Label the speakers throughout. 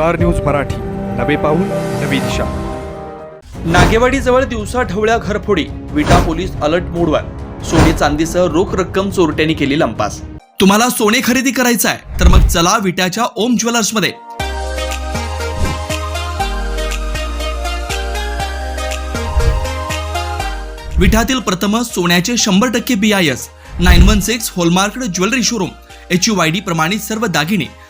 Speaker 1: Star news Marathi. नवे पाऊल नवी दिशा.
Speaker 2: नागेवाडीजवळ दिवसा ढवळ्या घरफोडी विटा पोलीस अलर्ट मोडवर सोने चांदीसह रोख रक्कम चोरट्यांनी केली लंपास. तुम्हाला सोने खरेदी करायचं आहे तर मग चला विट्याच्या ओम ज्वेलर्समध्ये विठातील प्रथम सोन्याचे शंभर टक्के B I S nine one six hallmark jewellery showroom. H U I D प्रमाणित सर्व दागिने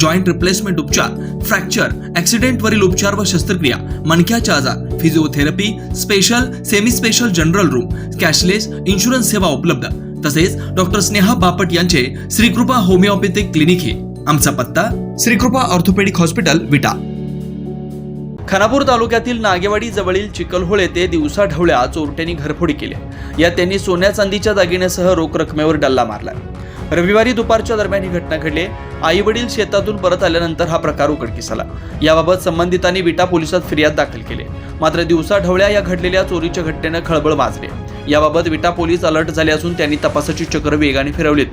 Speaker 2: जॉईंट रिप्लेसमेंट उपचार फ्रॅक्चर ॲक्सिडेंटवरील उपचार व शस्त्रक्रिया मणक्याचे आजार physiotherapy special semi special general room cashless insurance सेवा उपलब्ध. तसेच डॉक्टर स्नेहा बापट यांचे श्रीकृपा होमिओपॅथिक क्लिनिक हे. आमचा पत्ता श्रीकृपा ऑर्थोपेडिक हॉस्पिटल विटा. खानापूर तालुक्यातील नागेवाडी जवळील चिकलहोळ येथे दिवसा ढवळ्या चोरट्यांनी घरफोडी केली. यात त्यांनी सोन्या चांदीच्या दागिन्यासह रोख रकमेवर डल्ला मारला. रविवारी दुपारच्या दरम्यान ही घटना घडली. आई वडील शेतातून परत आल्यानंतर हा प्रकार उघडकीस आला. याबाबत संबंधितांनी विटा पोलिसात फिर्याद दाखल केली. मात्र दिवसा ढवळ्या या घडलेल्या चोरीच्या घटनेनं खळबळ माजली. याबाबत विटा पोलीस अलर्ट झाले असून त्यांनी तपासाची चक्र वेगाने फिरवलीत.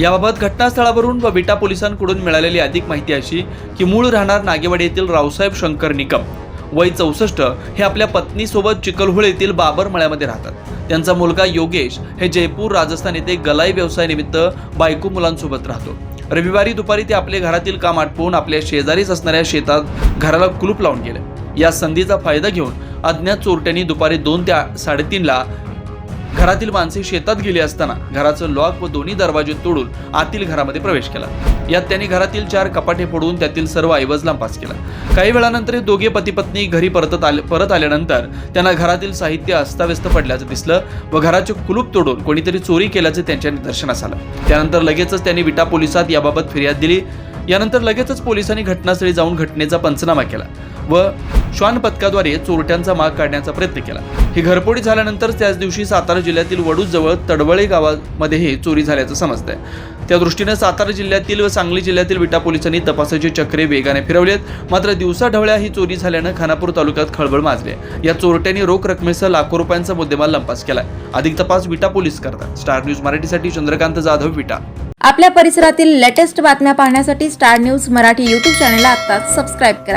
Speaker 2: याबाबत घटनास्थळावरून व विटा पोलिसांकडून मिळालेली अधिक माहिती अशी की मूळ राहणार नागेवाडी येथील रावसाहेब शंकर निकम. वय चौसष्ट हे आपल्या पत्नीसोबत चिकलहोळ येथील बाबर मळ्यामध्ये राहतात. त्यांचा मुलगा योगेश हे जयपूर राजस्थान येथे गलाई व्यवसायानिमित्त बायको मुलांसोबत राहतो. रविवारी दुपारी ते आपले घरातील काम आटपून आपल्या शेजारीच असणाऱ्या शेतात घराला कुलूप लावून गेले. या संधीचा फायदा घेऊन अज्ञात चोरट्यांनी दुपारी दोन ते साडेतीनला घरातील माणसे शेतात गेली असताना घराचं लॉक व दोन्ही दरवाजे तोडून आतील घरामध्ये प्रवेश केला. यात त्यांनी घरातील चार कपाटे फोडून त्यातील सर्व ऐवज लांपास केला. काही वेळानंतर हे दोघे पती पत्नी घरी परत आले परत आल्यानंतर त्यांना घरातील साहित्य अस्ताव्यस्त पडल्याचं दिसलं व घराचे कुलूप तोडून कोणीतरी चोरी केल्याचं त्यांच्या निदर्शनास आलं. त्यानंतर लगेचच त्यांनी विटा पोलिसात याबाबत फिर्याद दिली. यानंतर लगेचच पोलिसांनी घटनास्थळी जाऊन घटनेचा पंचनामा केला व श्वान पथकाद्वारे चोरट्यांचा माग काढण्याचा प्रयत्न केला. ही घरपोडी झाल्यानंतर त्याच दिवशी सातारा जिल्ह्यातील वडूजवळ तडवळे गावामध्येही चोरी झाल्याचं समजतंय. त्या दृष्टीनं सातारा जिल्ह्यातील व सांगली जिल्ह्यातील विटा पोलिसांनी तपासाचे चक्रे वेगाने फिरवलेत. मात्र दिवसा ढवळ्या ही चोरी झाल्यानं खानापूर तालुक्यात खळबळ माजली या चोरट्यांनी रोख रकमेसह लाखो रुपयांचा मुद्देमाल लंपास केलाय अधिक तपास विटा पोलीस करतात. स्टार न्यूज मराठीसाठी चंद्रकांत जाधव विटा.
Speaker 3: आपल्या परिसरातील लेटेस्ट बातम्या पाहण्यासाठी स्टार न्यूज मराठी यूट्यूब चॅनलला आता सबस्क्राईब करा.